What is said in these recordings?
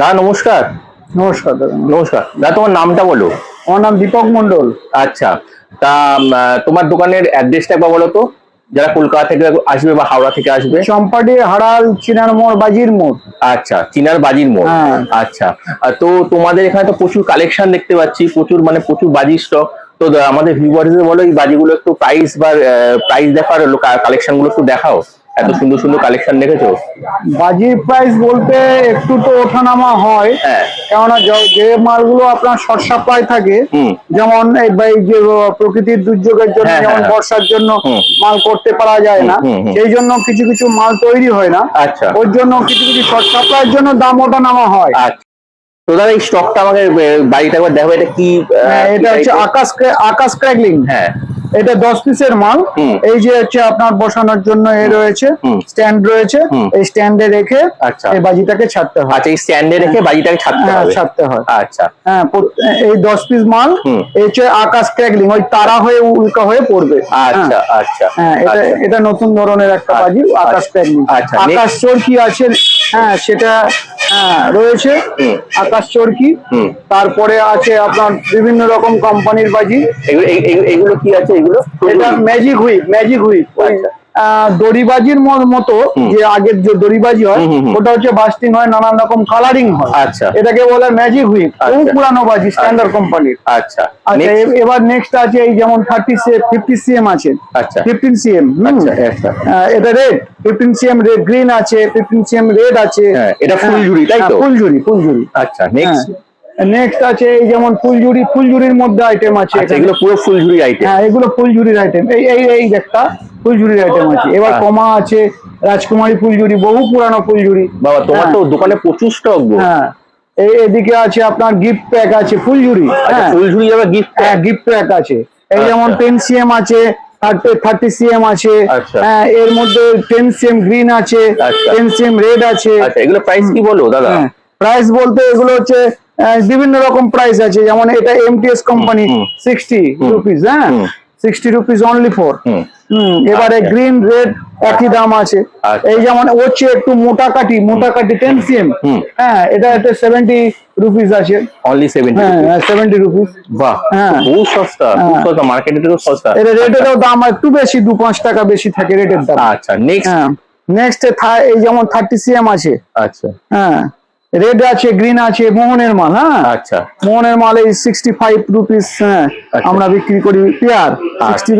দা নমস্কার। নমস্কার দাদা। নমস্কার। দা তোমার নামটা বলো। আমার নাম দীপক মন্ডল আচ্ছা তা তোমার দোকানের অ্যাড্রেসটা একবার বলো তো। যারা কলকাতা থেকে আসবে বা হাওড়া থেকে আসবে। চম্পাটি হাড়াল চিনার মোড় বাজির মোড়। আচ্ছা চিনার বাজির মোড়। হ্যাঁ। আচ্ছা আর তো তোমাদের এখানে তো প্রচুর কালেকশন দেখতে পাচ্ছি। প্রচুর মানে প্রচুর বাজির স্টক তো আমাদের ভিউয়ার্সদের বলো এই বাজিগুলো একটু প্রাইস বা প্রাইস দেখার কালেকশনগুলো একটু দেখাও। এত সুন্দর সুন্দর কালেকশন দেখেছ? বাজির প্রাইস বলতে একটু তো ওঠানামা হয়। হ্যাঁ। কেননা যে মালগুলো আপনার শর্ট সাপ্লাই থাকে যেমন এই যে প্রকৃতির দুর্যোগের জন্য হ্যাঁ, যেমন হ্যাঁ। বর্ষার জন্য মাল করতে পারা যায় না। সেই জন্য কিছু কিছু মাল তৈরি হয় না। আচ্ছা। ওর জন্য কিছু কিছু শর্ট সাপ্লাইয়ের জন্য দাম ওঠানামা হয়। আচ্ছা। তো দাদা এই স্টকটা আমাকে বাড়িতে একবার দেখো এটা কি এটা হচ্ছে আকাশ আকাশ ক্র্যাগলিং হ্যাঁ। এটা দশ পিসের মাল। এই যে হচ্ছে আপনার বসানোর জন্য এ রয়েছে স্ট্যান্ড রয়েছে। এই স্ট্যান্ডে রেখে আচ্ছা। এই বাজিটাকে ছাড়তে হয়। আচ্ছা এই স্ট্যান্ডে রেখে বাজিটাকে ছাড়তে হ্যাঁ ছাড়তে হয়। আচ্ছা। হ্যাঁ এই দশ পিস মাল। এই হচ্ছে আকাশ ক্র্যাকলিং ওই তারা হয়ে উল্কা হয়ে পড়বে। আচ্ছা আচ্ছা। হ্যাঁ এটা আচ্ছা। এটা নতুন ধরনের একটা আচ্ছা, বাজি আকাশ ক্র্যাকলিং আচ্ছা, আকাশ চরকি আছে হ্যাঁ সেটা হ্যাঁ রয়েছে। আকাশ চরকি। তারপরে আছে আপনার বিভিন্ন রকম কোম্পানির বাজি। এগুলো কি আছে এগুলো? এটা ম্যাজিক হুইপ ম্যাজিক হুইপ আচ্ছা। দড়িবাজির মতো যে আগের যে দড়িবাজি হয়। ওটা হচ্ছে বাস্টিং হয় নানান রকম কালারিং হয়। আচ্ছা। এটাকে বলে ম্যাজিক হুইপ বহু আচ্ছা। পুরানো বাজি স্ট্যান্ডার্ড কোম্পানির আচ্ছা। আচ্ছা এবার নেক্সট আছে এই যেমন থার্টি ফিফটি সিএম আছে। আচ্ছা। ফিফটিন সিএম আচ্ছা আচ্ছা এটা red fifteen cm red green আছে ফিফটিন সিএম রেড আছে। হ্যাঁ, এটা ফুলঝুরি, তাই তো? ফুলঝুরি ফুলঝুরি আচ্ছা নেক্সট নেক্সট আছে এই যেমন ফুলঝুরি ফুলঝুরির মধ্যে আইটেম আছে আচ্ছা এগুলো পুরো ফুলঝুরি আইটেম হ্যাঁ এগুলো ফুলঝুরির আইটেম এই এই এই একটা। ফুলঝুরির আইটেম আছে এবার। কমা আছে রাজকুমারী ফুলঝুরি বহু পুরানো ফুলঝুরি। বাবা তোমার হ্যাঁ। তো দোকানে প্রচুর স্টক হ্যাঁ। এই এদিকে আছে আপনার গিফট প্যাক আছে ফুলঝুরি। আচ্ছা হ্যাঁ। ফুলঝুরি গিফট হ্যাঁ গিফট প্যাক আছে। এই যেমন আচ্ছা। টেন সিএম আছে থার্টি সিএম আছে। আচ্ছা। হ্যাঁ এর মধ্যে টেন সিএম গ্রিন আছে। টেন সিএম রেড আছে। এগুলো প্রাইস কি বলো দাদা? হ্যাঁ প্রাইস বলতে এগুলো হচ্ছে বিভিন্ন রকম প্রাইস আছে। যেমন এটা এমটিএস কোম্পানি সিক্সটি রুপিস হ্যাঁ। সিক্সটি রুপিস অনলি ফর এবারে আচ্ছা। গ্রিন রেড একই দাম আছে। আচ্ছা। এই যেমন হচ্ছে একটু মোটা কাটি মোটা কাটি টেন সিএম হুম। হ্যাঁ এটা একটা সেভেন্টি রুপিস আছে। অনলি সেভেন্টি হ্যাঁ সেভেন্টি রুপিস বাহ হ্যাঁ। বহু সস্তা খুব হ্যাঁ। সস্তা মার্কেটে তো সস্তা। এটা রেটেরও দাম একটু বেশি দু পাঁচ টাকা বেশি থাকে রেটের দাম। আচ্ছা নেক্সট হ্যাঁ নেক্সট এই যেমন থার্টি সিএম আছে। আচ্ছা। হ্যাঁ। রেড আছে গ্রিন আছে মোহনের মাল হ্যাঁ? আচ্ছা। মোহনের মাল এই সিক্সটি ফাইভ রুপিস হ্যাঁ আচ্ছা। আমরা বিক্রি করি pair sixty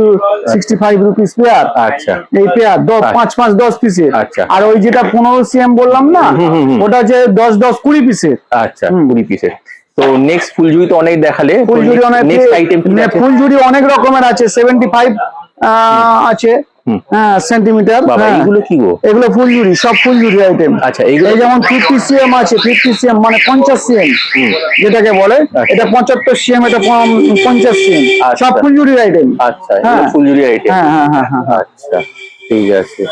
sixty five rupees pair. আচ্ছা। এই পেয়ার দশ আচ্ছা। পাঁচ পাঁচ দশ পিসের। আচ্ছা। আর ওই যেটা পনেরো সিএম বললাম না। ওটা হচ্ছে দশ দশ কুড়ি পিসের। আচ্ছা কুড়ি পিসের। তো নেক্সট ফুলঝুরি তো অনেক দেখালে ফুলঝুরি অনেক নেক্সট আইটেম কি নে- আছে? ফুলঝুরি অনেক রকমের আছে সেভেন্টি ফাইভ আছে। হ্যাঁ সেন্টিমিটার কি গো? এগুলো ফুলঝুরি সব ফুলঝুরি আইটেম আচ্ছা, এইগুলো- যেমন ফিফটি সিএম আছে ফিফটি সিএম মানে পঞ্চাশ সিএম যেটাকে বলে এটা পঁচাত্তর সিএম এটা পঞ্চাশ সিএম আচ্ছা। সব আইটেম আচ্ছা হ্যাঁ। ফুলঝুরি আইটেম হ্যাঁ হ্যাঁ হ্যাঁ হ্যাঁ হ্যাঁ। আচ্ছা ঠিক আছে।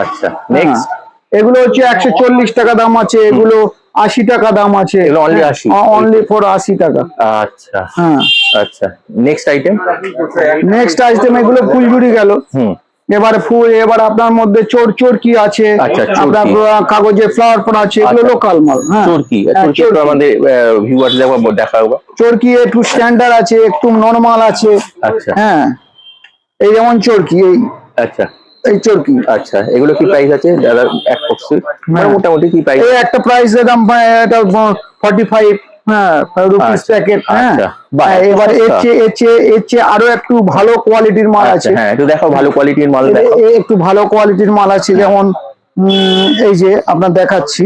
আচ্ছা নেক্সট হ্যাঁ। এগুলো হচ্ছে একশো চল্লিশ টাকা দাম আছে এগুলো আশি টাকা দাম আছে। এগুলো only 80? অনলি ফর আশি টাকা। আচ্ছা। হ্যাঁ। আচ্ছা। নেক্সট আইটেম নেক্সট আইটেম এগুলো ফুলঝুরি গেল। হুম। এবারে ফুল এবার আপনার মধ্যে চোর চোর কি আছে। আচ্ছা, আপনার কাগজে ফ্লাওয়ার পর আছে এগুলো আচ্ছা। লোকাল মাল হ্যাঁ। চোরকি। হ্যাঁ, চোরকি। একটু চোরকি। আমাদের ভিউয়ার্স দেখাবো চোরকি একটু স্ট্যান্ডার্ড আছে একটু নর্মাল আছে। আচ্ছা। হ্যাঁ। এই যেমন চোরকি এই। আচ্ছা। এই চোরকি। আচ্ছা এগুলো কি প্রাইস আছে? দাদা এক বক্সে হ্যাঁ। মোটামুটি কি প্রাইস এই একটা প্রাইস দাম আহ, এটা ফর্টি ফাইভ হ্যাঁ রুপিস আচ্ছা, প্যাকেট হ্যাঁ। আচ্ছা, হ্যাঁ, এবার এর সস্তা। চেয়ে এর চেয়ে এর চেয়ে আরও একটু ভালো কোয়ালিটির মাল আচ্ছা আছে। হ্যাঁ একটু দেখো ভালো কোয়ালিটির মাল দেখো। একটু ভালো কোয়ালিটির মাল আছে যেমন উম, এই যে আপনার দেখাচ্ছি।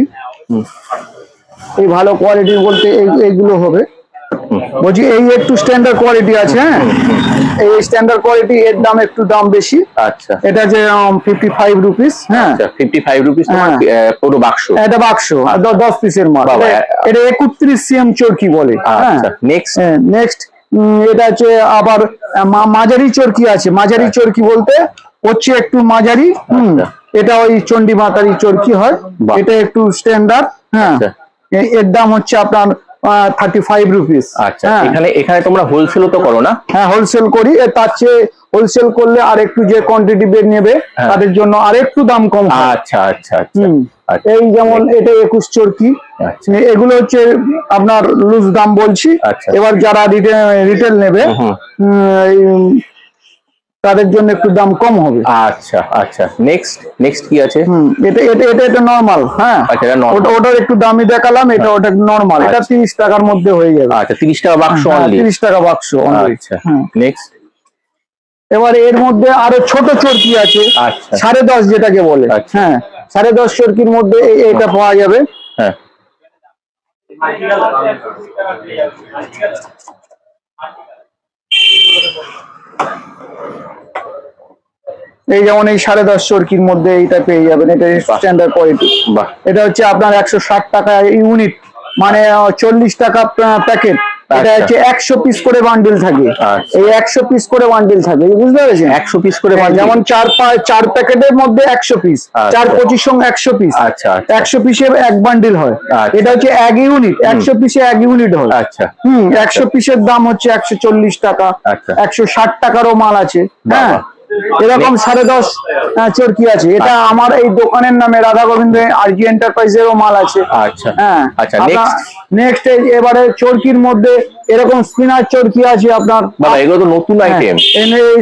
এই ভালো কোয়ালিটির বলতে এই- এইগুলো হবে। বলছি এই একটু স্ট্যান্ডার্ড কোয়ালিটি আছে হ্যাঁ? এই স্ট্যান্ডার্ড কোয়ালিটি এর দাম একটু দাম বেশি। আচ্ছা। এটা যে ফিফটি ফাইভ রুপিস হ্যাঁ? আচ্ছা ফিফটি ফাইভ রুপিস হ্যাঁ। পুরো বাক্স। এটা বাক্স দশ পিসের মাল এটা- একত্রিশ সিএম চরকি বলে হ্যাঁ? আচ্ছা নেক্সট নেক্সট এটা হচ্ছে আবার মাঝারি চরকি আছে। মাঝারি চরকি বলতে হচ্ছে একটু মাঝারি হুম, আচ্ছা। এটা ওই চন্ডী মাতারি চরকি হয়। এটা একটু স্ট্যান্ডার্ড হ্যাঁ? আচ্ছা। এর দাম হচ্ছে আপনার থার্টি ফাইভ রুপিস আচ্ছা এখানে এখানে তোমরা হোলসেলও তো করো না? হ্যাঁ হোলসেল করি। তার চেয়ে হোলসেল করলে আর একটু যে কোয়ান্টিটি বের নেবে হ্যাঁ। তাদের জন্য আর একটু দাম কম আচ্ছা আচ্ছা আচ্ছা আচ্ছা। এই যেমন এটা একুশ চরকি। আচ্ছা। এগুলো হচ্ছে আপনার লুজ দাম বলছি। এবার যারা রিটেল নেবে তাদের জন্য একটু দাম কম হবে। আচ্ছা আচ্ছা। নেক্সট নেক্সট কি আছে? এটা এটা এটা এটা নর্মাল হ্যাঁ। আচ্ছা এটা normal। ওটা ওটার একটু দামি দেখালাম এটা ওটা নর্মাল এটা আচ্ছা। তিরিশ টাকার মধ্যে হয়ে যাবে। আচ্ছা তিরিশ টাকা বাক্স অনলি তিরিশ টাকা বাক্স only। আচ্ছা। নেক্সট এবার এর মধ্যে আরও ছোট চরকি আছে। আচ্ছা। সাড়ে দশ যেটাকে বলে। আচ্ছা। হ্যাঁ সাড়ে দশ চরকির মধ্যে এটা পাওয়া যাবে। হ্যাঁ। এই যেমন এই সাড়ে দশ চরকির মধ্যে এইটা পেয়ে যাবেন এটা স্ট্যান্ডার্ড কোয়ালিটি এটা হচ্ছে আপনার একশো ষাট টাকা ইউনিট মানে চল্লিশ টাকা প্যাকেট এটা আচ্ছা। হচ্ছে একশো পিস করে বান্ডিল থাকে আচ্ছা। এই একশো পিস করে বান্ডিল থাকে বুঝতে পেরেছেন একশো পিস করে হ্যাঁ, যেমন চার চার প্যাকেটের মধ্যে একশো পিস আচ্ছা। চার পঁচিশ সঙ্গে একশো পিস আচ্ছা একশো পিসে এক বান্ডিল হয়। এটা হচ্ছে এক ইউনিট একশো পিসে এক ইউনিট হয় আচ্ছা হুম একশো পিসের দাম হচ্ছে একশো চল্লিশ টাকা। একশো ষাট টাকারও মাল আছে হ্যাঁ। এরকম সাড়ে দশ চরকি আছে। এটা আচ্ছা। আমার এই দোকানের নামে রাধা গোবিন্দ আরজি এন্টারপ্রাইজেরও মাল আছে। আচ্ছা। হ্যাঁ আচ্ছা নেক্সট এবারে চরকির মধ্যে এরকম স্পিনার চরকি আছে আপনার। বাবা এগুলো তো নতুন হ্যাঁ, আইটেম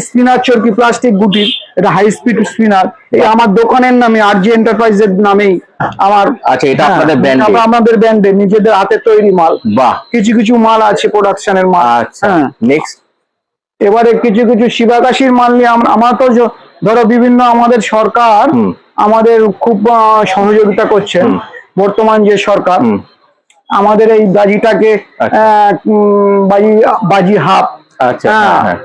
স্পিনার চরকি প্লাস্টিক গুটির এটা হাই স্পিড স্পিনার এই আমার দোকানের নামে আরজি এন্টারপ্রাইজের নামেই আমার। আচ্ছা এটা হ্যাঁ, আপনাদের ব্র্যান্ডে আমাদের ব্র্যান্ডে নিজেদের হাতে তৈরি মাল। বাহ। কিছু কিছু মাল আছে প্রোডাকশনের মাল। আচ্ছা হ্যাঁ। নেক্সট এবারে কিছু কিছু শিবাকাশির মাল নিয়ে আম- আমরা তো ধরো বিভিন্ন আমাদের সরকার আমাদের খুব সহযোগিতা করছেন বর্তমান যে সরকার। আমাদের এই বাজিটাকে আচ্ছা। বাজি বাজি হাফ আচ্ছা হ্যাঁ হ্যাঁ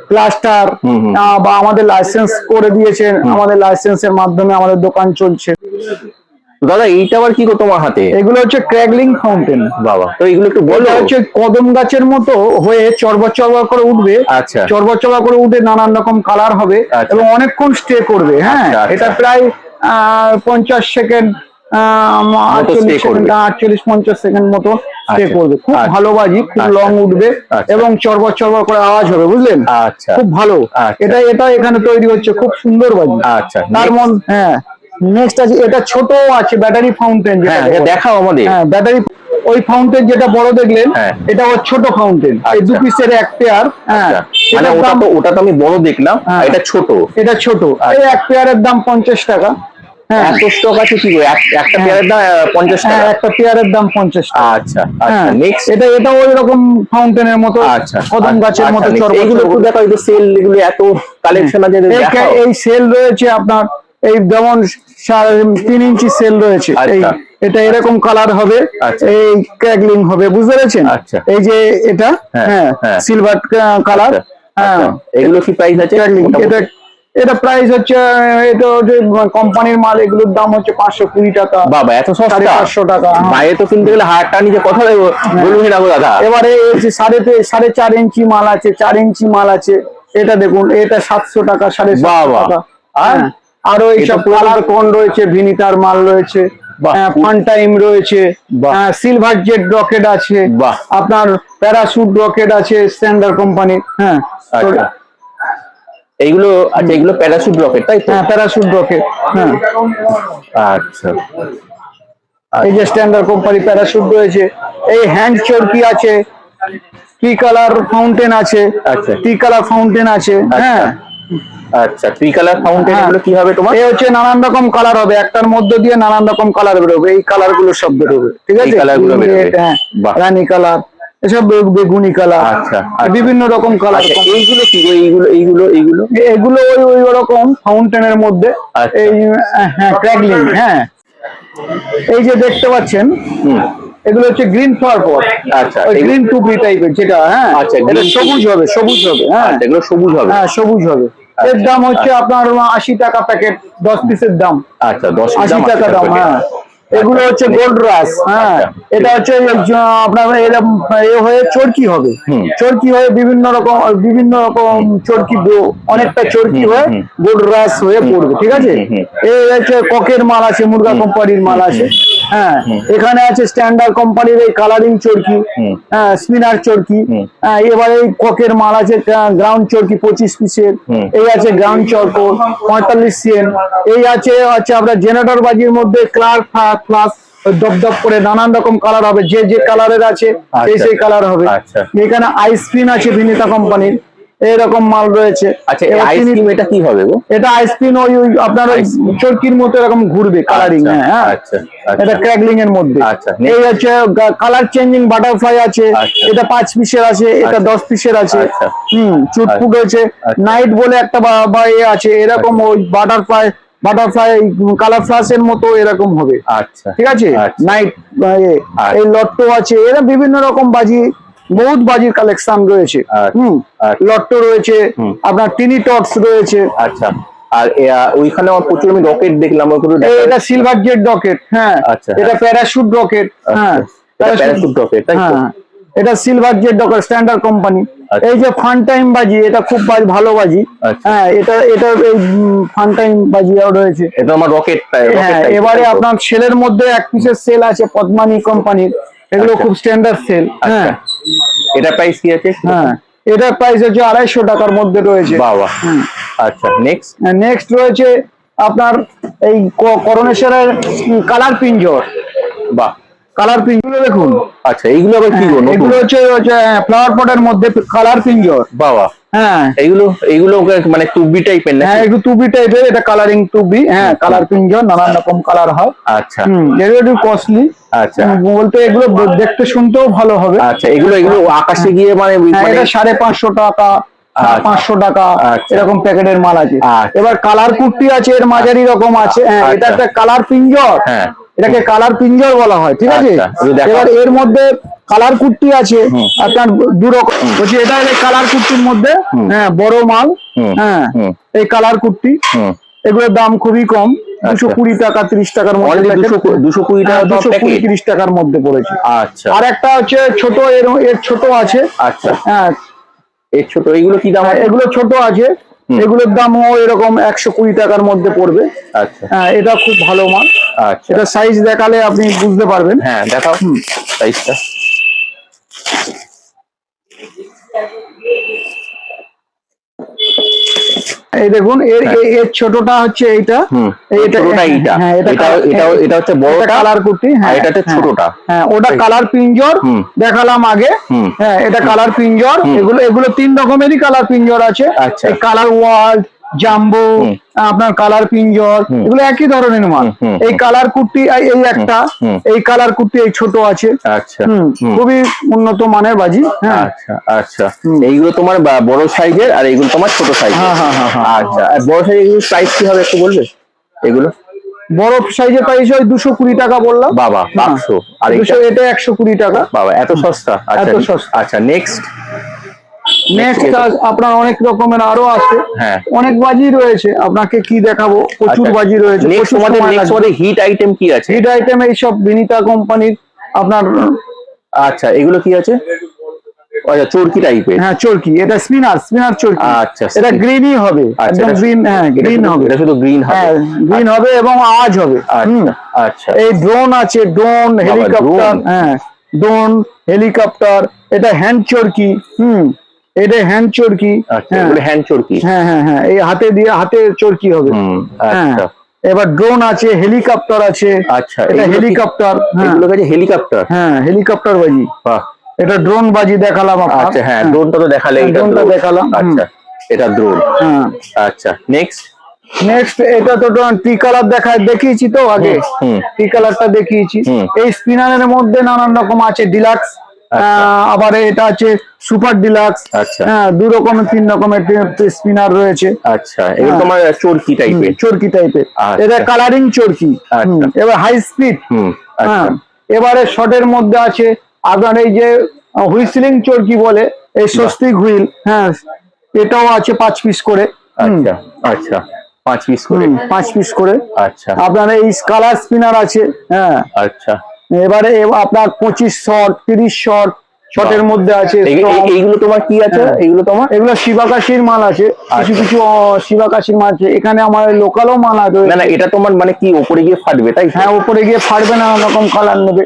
হুম। বা আমাদের লাইসেন্স করে দিয়েছেন। আমাদের লাইসেন্সের মাধ্যমে আমাদের দোকান চলছে। দাদা এইটা আবার কি গো তোমার হাতে? এগুলো হচ্ছে ক্র্যাগলিং ফাউন্টেন বাবা তো এগুলো একটু বলো। হচ্ছে কদম গাছের মতো হয়ে চরবর চরবর করে উঠবে। আচ্ছা। চরবর চরবর করে উঠে নানান রকম কালার হবে আচ্ছা। এবং অনেকক্ষণ স্টে করবে হ্যাঁ? আচ্ছা, আচ্ছা। এটা প্রায় পঞ্চাশ সেকেন্ড আটচল্লিশ আটচল্লিশ পঞ্চাশ সেকেন্ড মতো স্টে করবে। খুব। ভালো বাজি খুব। লং উঠবে। এবং চরবর চরবর করে আওয়াজ হবে বুঝলেন? আচ্ছা। খুব ভালো। এটা এটা এখানে তৈরি হচ্ছে খুব সুন্দর বাজি। আচ্ছা। তার? মন হ্যাঁ। নেক্সট আছে এটা ছোট আছে ব্যাটারি ফাউন্টেন হ্যাঁ দেখাও আমাদের। হ্যাঁ ব্যাটারি ওই ফাউন্টেন যেটা বড় দেখলেন হ্যাঁ। এটা ওর ছোট ফাউন্টেন এই দু আচ্ছা। পিসের এক পেয়ার হ্যাঁ আচ্ছা, মানে ওটা তো ওটা তো আমি বড় দেখলাম হ্যাঁ। এটা ছোট। এটা ছোট। এই এক পেয়ারের দাম পঞ্চাশ টাকা। হ্যাঁ। এত স্টক আছে কি? একটা পেয়ারের দাম পঞ্চাশ টাকা? একটা পেয়ারের দাম পঞ্চাশ টাকা। আচ্ছা আচ্ছা। হ্যাঁ। নেক্সট এটা এটা ওই রকম ফাউন্টেনের মতো। আচ্ছা। কদম আচ্ছা, গাছের মতো আচ্ছা, চড় next দেখো এই সেল এগুলো এত কালেকশন আছে এই সেল রয়েছে আপনার এই যেমন তিন ইঞ্চি সেল রয়েছে আচ্ছা। এটা এরকম কালার হবে আচ্ছা। এই ক্র্যাগলিং হবে বুঝতে পেরেছেন আচ্ছা। এই যে এটা হ্যাঁ, হ্যাঁ হ্যাঁ। সিলভার কালার আচ্ছা, হ্যাঁ আচ্ছা। এগুলো কি প্রাইস আছে এটা এটা প্রাইস হচ্ছে এটা কোম্পানির মাল এগুলোর দাম হচ্ছে পাঁচশো কুড়ি টাকা বাবা এত সাড়ে সস্তা পাঁচশো টাকা হ্যাঁ। বাইরে তো কিনতে গেলে হাজার টাকা নিচে কথা বলুন দাদা এবারে এই সাড়ে সাড়ে চার ইঞ্চি মাল আছে চার ইঞ্চি মাল আছে এটা দেখুন এটা সাতশো টাকা সাড়ে সাতশো বাবা। টাকা হ্যাঁ। আরও এইসব কালার কোন রয়েছে ভিনিটার মাল রয়েছে টাইম রয়েছে বাহ। সিলভার জেট রকেট আছে। আপনার প্যারাসুট রকেট আছে স্ট্যান্ডার্ড কোম্পানি হ্যাঁ। আচ্ছা। এইগুলো আচ্ছা এগুলো প্যারাসুট রকেট তাই হ্যাঁ প্যারাসুট রকেট হ্যাঁ। আচ্ছা। এই যে স্ট্যান্ডার্ড কোম্পানি প্যারাসুট রয়েছে এই হ্যান্ড চরকি আছে টি কালার ফাউন্টেন আছে আচ্ছা। টি কালার ফাউন্টেন আছে হ্যাঁ। আচ্ছা থ্রি কালার ফাউন্টেন হ্যাঁ। এগুলো কি হবে তোমার? এই হচ্ছে নানান রকম কালার হবে একটার মধ্যে দিয়ে নানান রকম কালার বেরোবে এই কালারগুলো সব বেরোবে ঠিক আছে? colour গুলো হ্যাঁ। রানী কালার এসব বেগুনি কালার আচ্ছা, আচ্ছা। বিভিন্ন রকম কালার আচ্ছা এইগুলো কি এইগুলো এইগুলো এইগুলো? এগুলো ওই ওই রকম ফাউন্টেনের মধ্যে আচ্ছা। এই হ্যাঁ ক্র্যাগলিং হ্যাঁ। এই যে দেখতে পাচ্ছেন এগুলো হচ্ছে গ্রিন ফ্লাওয়ার পট আচ্ছা, গ্রিন টুপি টাইপের যেটা হ্যাঁ আচ্ছা, সবুজ হবে সবুজ হবে হ্যাঁ। এগুলো সবুজ হবে। হ্যাঁ সবুজ হবে। এর দাম হচ্ছে আপনার আশি টাকা প্যাকেট দশ পিসের দাম। আচ্ছা দশ আশি টাকা দাম হ্যাঁ। এগুলো হচ্ছে গোল্ড রাস হ্যাঁ। আচ্ছা। এটা হচ্ছে আপনার এরকম এ হয়ে চরকি হবে। চরকি হয়ে বিভিন্ন রকম বিভিন্ন রকম চরকি অনেকটা চরকি হয়ে গোল্ড রাস হয়ে পড়বে ঠিক আছে। এই হচ্ছে ককের মাল আছে মুরগা কোম্পানির মাল আছে হ্যাঁ। এখানে আছে স্ট্যান্ডার্ড কোম্পানির এই কালারিং চরকি হ্যাঁ স্পিনার চরকি। হ্যাঁ এবারে এই ককের মাল আছে গ্রাউন্ড চরকি পঁচিশ পিসের এই আছে গ্রাউন্ড চরক পঁয়তাল্লিশ সিএন এই আছে হচ্ছে আপনার জেনারেটর বাজির মধ্যে ক্লার ফ্লাস দপদপ করে নানান রকম কালার হবে যে যে কালারের আছে সেই আচ্ছা। সেই কালার হবে আচ্ছা। এখানে আইসক্রিম আছে ভিনিতা কোম্পানির এরকম মাল রয়েছে আচ্ছা আইসক্রিম এটা কি হবে গো এটা আইসপিন ওই আপনার ওই চরকির মতো এরকম ঘুরবে কালারিং আচ্ছা, হ্যাঁ আচ্ছা, আচ্ছা। এটা ক্র্যাকলিং এর মধ্যে আচ্ছা, এই হচ্ছে কালার চেঞ্জিং বাটারফ্লাই আছে। এটা পাঁচ পিসের আছে এটা আচ্ছা। দশ পিসের আছে। হুম চুটপুট হয়েছে আচ্ছা। নাইট বলে একটা বা- বা এ আছে এরকম ওই বাটারফ্লাই বাটারফ্লাই কালার ফ্লাসের মতো এরকম হবে। আচ্ছা। ঠিক আছে? আচ্ছা। নাইট আচ্ছা। এই লট্টো আছে এরা বিভিন্ন রকম বাজি বহুত বাজির কালেকশন রয়েছে। আচ্ছা। হুম? আচ্ছা। লট্টো রয়েছে আপনার টিনি টক্স রয়েছে। আচ্ছা। আর ওইখানে আমার প্রচুর আমি রকেট দেখলাম এটা সিলভার জেট রকেট হ্যাঁ। আচ্ছা, এটা প্যারাশুট রকেট হ্যাঁ। প্যারাসুট রকেট হ্যাঁ এটা silver jet rocket standard company আচ্ছা। এই যে ফান টাইম বাজি এটা খুব ভালো বাজি। আচ্ছা। হ্যাঁ এটা এটা ফান টাইম বাজি রয়েছে। এটা আমার রকেট হ্যাঁ এবারে আপনার সেলের মধ্যে এক পিসের সেল আছে পদ্মানি কোম্পানির এগুলো আচ্ছা। খুব স্ট্যান্ডার্ড সেল হ্যাঁ। এটা প্রাইস কি আছে? হ্যাঁ এটার প্রাইস হচ্ছে আড়াইশো টাকার মধ্যে রয়েছে। বাবা। আচ্ছা নেক্সট নেক্সট রয়েছে আপনার এই করণেশ্বরের কালার পিঞ্জর। বাহ। কালার পিঞ্জর দেখুন। আচ্ছা এইগুলো আবার কি গো এগুলো হচ্ছে ফ্লাওয়ার পটের মধ্যে কালার পিঞ্জর বাবা হ্যাঁ। এইগুলো এইগুলো মানে টুবি টাইপের না হ্যাঁ একটু টুবি টাইপের এটা কালারিং টুবি হ্যাঁ কালার পিঞ্জর নানান রকম কালার হয়। আচ্ছা। এগুলো একটু কস্টলি আচ্ছা। বলতে এগুলো দেখতে শুনতেও ভালো হবে। আচ্ছা এগুলো এগুলো আকাশে গিয়ে মানে হ্যাঁ, মানে এটা সাড়ে পাঁচশো টাকা আচ্ছা। পাঁচশো টাকা আচ্ছা। এরকম প্যাকেটের মাল আছে। আচ্ছা। এবার কালার কুর্তি আছে এর মাঝারি রকম আছে। হ্যাঁ এটা আচ্ছা। একটা কালার পিঞ্জর হ্যাঁ। এটাকে কালার পিঞ্জর বলা হয় ঠিক আছে? আচ্ছা, এবার এর মধ্যে কালার কুর্তি আছে আপনার দু রকম। বলছি এটা কালার কুর্তির মধ্যে হ্যাঁ বড় মাল হ্যাঁ এই কালার কুর্তি এগুলোর দাম খুবই কম দুশো আচ্ছা। কুড়ি টাকা তিরিশ টাকার মধ্যে। 200 220 টাকা হ্যাঁ, দুশো কুড়ি? তিরিশ টাকার মধ্যে পড়েছে। আচ্ছা। আর একটা হচ্ছে ছোট এর এর ছোট আছে। আচ্ছা। হ্যাঁ। এই ছোট এইগুলো কি দাম হ্যাঁ, এগুলো ছোট আছে এগুলোর দামও এরকম একশো কুড়ি টাকার মধ্যে পড়বে। আচ্ছা। হ্যাঁ এটা খুব ভালো মাল। আচ্ছা। এটা সাইজ দেখালে আপনি বুঝতে পারবেন। হ্যাঁ দেখাও। সাইজটা এই দেখুন এর এর ছোটটা হচ্ছে এইটা। হুম এইটা। হ্যাঁ এটা এটা এটা এটা হচ্ছে বড়টা কালার কুর্তি হ্যাঁ এটাতে এটা হ্যাঁ। ছোটটা। হ্যাঁ ওটা কালার পিঞ্জর দেখালাম আগে। হ্যাঁ এটা কালার পিঞ্জর। এগুলো এগুলো তিন রকমেরই কালার পিঞ্জর আছে। আচ্ছা। কালার ওয়ার্ল্ড জাম্বো আপনার কালার পিঞ্জর এগুলো একই ধরনের মাল। এই কালার কুর্তি এই একটা এই কালার কুর্তি এই ছোট আছে। আচ্ছা। খুবই উন্নত মানের বাজি হ্যাঁ। আচ্ছা আচ্ছা। এইগুলো তোমার বড় সাইজের আর এইগুলো তোমার ছোট সাইজের। হ্যাঁ, হ্যাঁ, হ্যাঁ, হ্যাঁ। আচ্ছা আর বড় সাইজের প্রাইস কি হবে একটু বলবে? এগুলো? বড় সাইজের প্রাইস ওই দুশো কুড়ি টাকা বললাম। বাবা বাক্সো আর এটা একশো কুড়ি টাকা। বাবা এত সস্তা? আচ্ছা এত সস্তা। আচ্ছা নেক্সট নেক্সট আপনার অনেক রকমের আরও আছে। হ্যাঁ। অনেক বাজি রয়েছে। আপনাকে কি দেখাবো? প্রচুর বাজি রয়েছে নেক্সট সময় নেক্সট আমাদের হিট আইটেম কি আছে? হিট আইটেম এইসব বিনিতা কোম্পানির আপনার আচ্ছা এগুলো কি আছে? আচ্ছা চরকি টাইপের হ্যাঁ চরকি। এটা স্পিনার স্পিনার চরকি। আচ্ছা, এটা গ্রিনই হবে। আচ্ছা, একদম গ্রিন হ্যাঁ গ্রিন হবে। এটা শুধু গ্রিন হবে। হ্যাঁ গ্রিন হবে এবং আওয়াজ হবে। আচ্ছা আচ্ছা। এই ড্রোন আছে ড্রোন হেলিকপ্টার হ্যাঁ ড্রোন হেলিকপ্টার এটা হ্যান্ড চরকি। হুম। এটা হ্যান্ড চরকি। আচ্ছা হ্যাঁ। হ্যান্ড চরকি। হ্যাঁ হ্যাঁ হ্যাঁ এই হাতে দিয়ে হাতে চরকি হবে। হ্যাঁ। আচ্ছা। এবার ড্রোন আছে হেলিকপ্টার আছে। আচ্ছা এটা হেলিকপ্টার হ্যাঁ। এগুলো কাছে হেলিকপ্টার হ্যাঁ হেলিকপ্টার বাজি। বাহ। এটা ড্রোন বাজি দেখালাম আচ্ছা হ্যাঁ ড্রোনটা তো দেখালে হ্যাঁ, এটা drone টা drone। দেখালাম, আচ্ছা এটা ড্রোন হ্যাঁ। আচ্ছা নেক্সট নেক্সট এটা তো টি কালার দেখায় দেখিয়েছি তো আগে। টি কালারটা দেখিয়েছি এই স্পিনারের মধ্যে নানান রকম আছে ডিলাক্স আবার এটা আছে সুপার ডিলাক্স। আচ্ছা। হ্যাঁ দু রকমের তিন রকমের স্পিনার রয়েছে। আচ্ছা হ্যাঁ। তোমার চরকি টাইপের চরকি টাইপের আচ্ছা। এটা কালারিং চরকি। আচ্ছা। এবার হাই স্পিড হুম আচ্ছা। হ্যাঁ এবারে শটের মধ্যে আছে আপনার এই যে হুইসলিং চরকি বলে এই স্বস্তিক হুইল হ্যাঁ এটাও আছে পাঁচ পিস করে। আচ্ছা আচ্ছা পাঁচ পিস করে। পাঁচ পিস করে। আচ্ছা। আপনার এই কালার স্পিনার আছে। হ্যাঁ। আচ্ছা। এবারে আপনার পঁচিশ শট তিরিশ শট শটের মধ্যে আছে। এইগুলো তোমার কি আছে? হ্যাঁ। এইগুলো তোমার? এগুলো শিবাকাশির মাল আছে। কিছু আচ্ছা। কিছু শিবাকাশির মাল আছে। এখানে আমার লোকালও মাল আছে। না না এটা তোমার মানে কি উপরে গিয়ে ফাটবে তাই হ্যাঁ উপরে গিয়ে ফাটবে না রকম কালার নেবে।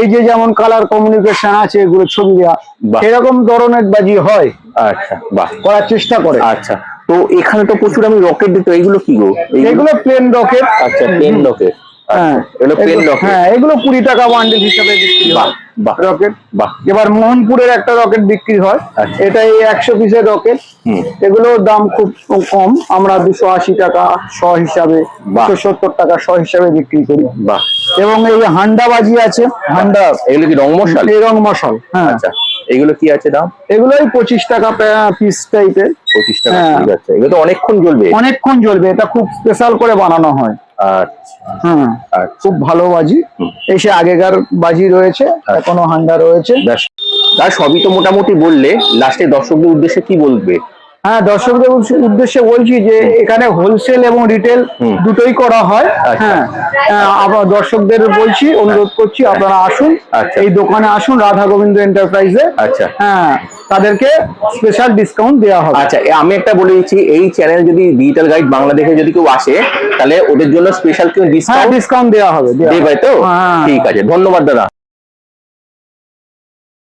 এই যে যেমন কালার কমিউনিকেশন আছে এগুলো ছবি দেওয়া বাহ। সেরকম ধরনের বাজি হয়। আচ্ছা বাহ। করার চেষ্টা করে। আচ্ছা তো এখানে তো প্রচুর আমি রকেট দিতে এইগুলো কি গো? এগুলো প্লেন রকেট আচ্ছা প্লেন রকেট হ্যাঁ। এগুলো রকেট হ্যাঁ এগুলো কুড়ি টাকা বান্ডেল হিসাবে বিক্রি হয়। রকেট বাহ এবার মোহনপুরের একটা রকেট বিক্রি হয়। আচ্ছা। এটা এই একশো পিসের রকেট হুম। এগুলোর দাম খুব কম। আমরা দুশো আশি টাকা শ হিসাবে। দুশো সত্তর টাকা শ হিসাবে বিক্রি করি। বাহ। এবং এই হান্ডা বাজি আছে। হান্ডা এগুলো কি রং মশাল? এই রং মশাল হ্যাঁ। আচ্ছা। এগুলো কি আছে দাম? এগুলোই পঁচিশ টাকা পিস টাইপের পঁচিশ টাকা হ্যাঁ। ঠিক আছে। এগুলো তো অনেকক্ষণ জ্বলবে। অনেকক্ষণ জ্বলবে। এটা খুব স্পেশাল করে বানানো হয়। আচ্ছা। হ্যাঁ আচ্ছা। খুব ভালো বাজি। এসে আগেকার বাজি রয়েছে এখনও হান্ডা রয়েছে। তার সবই তো মোটামুটি বললে লাস্টে দর্শকদের উদ্দেশ্যে কি বলবে? হ্যাঁ দর্শকদের উদ্দেশ্যে- বলছি যে এখানে হোলসেল এবং রিটেল দুটোই করা হয় আচ্ছা। হ্যাঁ আবার দর্শকদের বলছি অনুরোধ করছি আপনারা আসুন আচ্ছা। এই দোকানে আসুন রাধা গোবিন্দ এন্টারপ্রাইজে আচ্ছা হ্যাঁ তাদেরকে স্পেশাল ডিসকাউন্ট দেওয়া হবে আচ্ছা আমি একটা বলে দিচ্ছি এই চ্যানেল যদি ডিজিটাল গাইড বাংলাদেশে যদি কেউ আসে তাহলে ওদের জন্য স্পেশাল কেউ ডিসকাউন্ট ডিসকাউন্ট দেওয়া হবে দেওয়া হবে। দেবে তো হ্যাঁ। ঠিক আছে ধন্যবাদ দাদা